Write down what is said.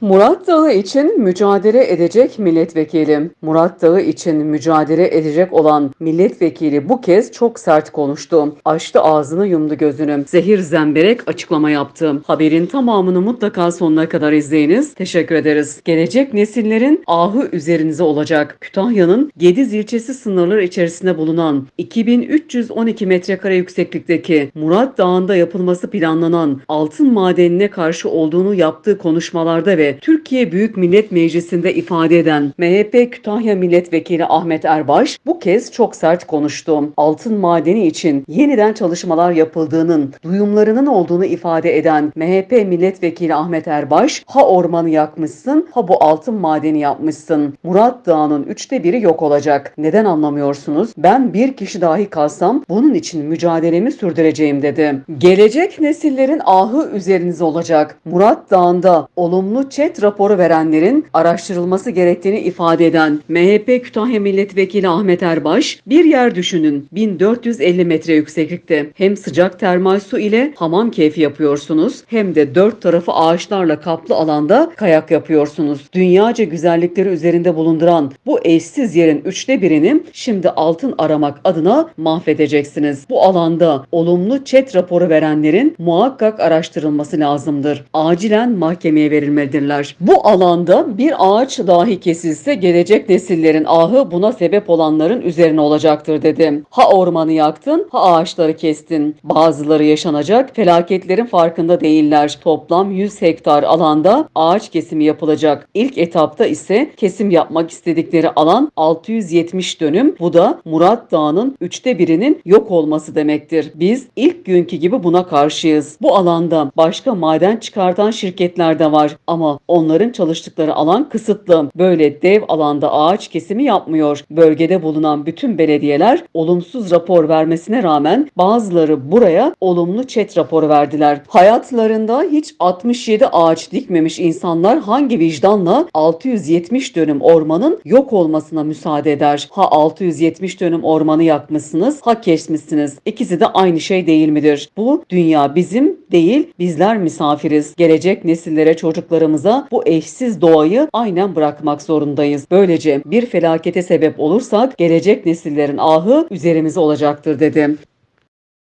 Murat Dağı için mücadele edecek milletvekili. Murat Dağı için mücadele edecek olan milletvekili bu kez çok sert konuştu. Açtı ağzını yumdu gözünü. Zehir zemberek açıklama yaptı. Haberin tamamını mutlaka sonuna kadar izleyiniz. Teşekkür ederiz. Gelecek nesillerin ahı üzerinize olacak. Kütahya'nın Gediz ilçesi sınırları içerisinde bulunan 2312 metrekare yükseklikteki Murat Dağı'nda yapılması planlanan altın madenine karşı olduğunu yaptığı konuşmalarda ve Türkiye Büyük Millet Meclisi'nde ifade eden MHP Kütahya Milletvekili Ahmet Erbaş bu kez çok sert konuştu. Altın madeni için yeniden çalışmalar yapıldığının duyumlarının olduğunu ifade eden MHP Milletvekili Ahmet Erbaş ha ormanı yakmışsın ha bu altın madeni yapmışsın. Murat Dağı'nın üçte biri yok olacak. Neden anlamıyorsunuz? Ben bir kişi dahi kalsam bunun için mücadelemi sürdüreceğim dedi. Gelecek nesillerin ahı üzerinize olacak. Murat Dağı'nda olumlu çet raporu verenlerin araştırılması gerektiğini ifade eden MHP Kütahya Milletvekili Ahmet Erbaş, bir yer düşünün 1450 metre yükseklikte hem sıcak termal su ile hamam keyfi yapıyorsunuz hem de dört tarafı ağaçlarla kaplı alanda kayak yapıyorsunuz. Dünyaca güzellikleri üzerinde bulunduran bu eşsiz yerin üçte birini şimdi altın aramak adına mahvedeceksiniz. Bu alanda olumlu çet raporu verenlerin muhakkak araştırılması lazımdır. Acilen mahkemeye verilmelidirler. Bu alanda bir ağaç dahi kesilse gelecek nesillerin ahı buna sebep olanların üzerine olacaktır dedim. Ha ormanı yaktın ha ağaçları kestin. Bazıları yaşanacak felaketlerin farkında değiller. Toplam 100 hektar alanda ağaç kesimi yapılacak. İlk etapta ise kesim yapmak istedikleri alan 670 dönüm. Bu da Murat Dağı'nın üçte birinin yok olması demektir. Biz ilk günkü gibi buna karşıyız. Bu alanda başka maden çıkartan şirketler de var ama onların çalıştıkları alan kısıtlı. Böyle dev alanda ağaç kesimi yapmıyor. Bölgede bulunan bütün belediyeler olumsuz rapor vermesine rağmen bazıları buraya olumlu çet raporu verdiler. Hayatlarında hiç 67 ağaç dikmemiş insanlar hangi vicdanla 670 dönüm ormanın yok olmasına müsaade eder? Ha 670 dönüm ormanı yakmışsınız, ha kesmişsiniz. İkisi de aynı şey değil midir? Bu dünya bizim değil, bizler misafiriz. Gelecek nesillere, çocuklarımıza bu eşsiz doğayı aynen bırakmak zorundayız. Böylece bir felakete sebep olursak gelecek nesillerin ahı üzerimize olacaktır dedim.